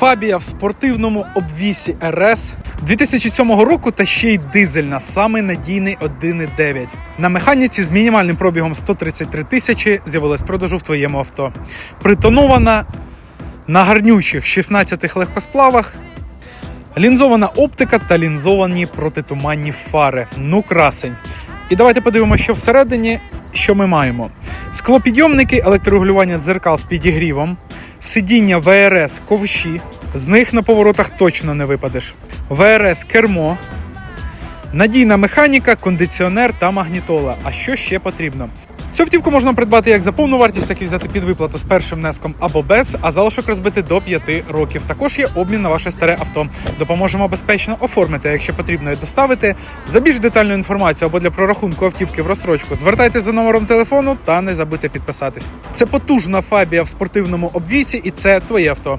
Фабія в спортивному обвісі РС 2007 року та ще й дизельна, самий надійний 1.9. На механіці з мінімальним пробігом 133 тисячі з'явилась продажу в твоєму авто. Притонована на гарнючих 16 легкосплавах. Лінзована оптика та лінзовані протитуманні фари. Ну, красень. І давайте подивимося, що всередині, що ми маємо. Склопідйомники, електрорегулювання дзеркал з підігрівом, сидіння ВРС ковші. З них на поворотах точно не випадеш. ВРС кермо, надійна механіка, кондиціонер та магнітола. А що ще потрібно? Цю автівку можна придбати як за повну вартість, так і взяти під виплату з першим внеском або без, а залишок розбити до 5 років. Також є обмін на ваше старе авто. Допоможемо безпечно оформити, а якщо потрібно і доставити. За більш детальну інформацію або для прорахунку автівки в розстрочку звертайтеся за номером телефону та не забудьте підписатись. Це потужна фабія в спортивному обвісі, і це твоє авто.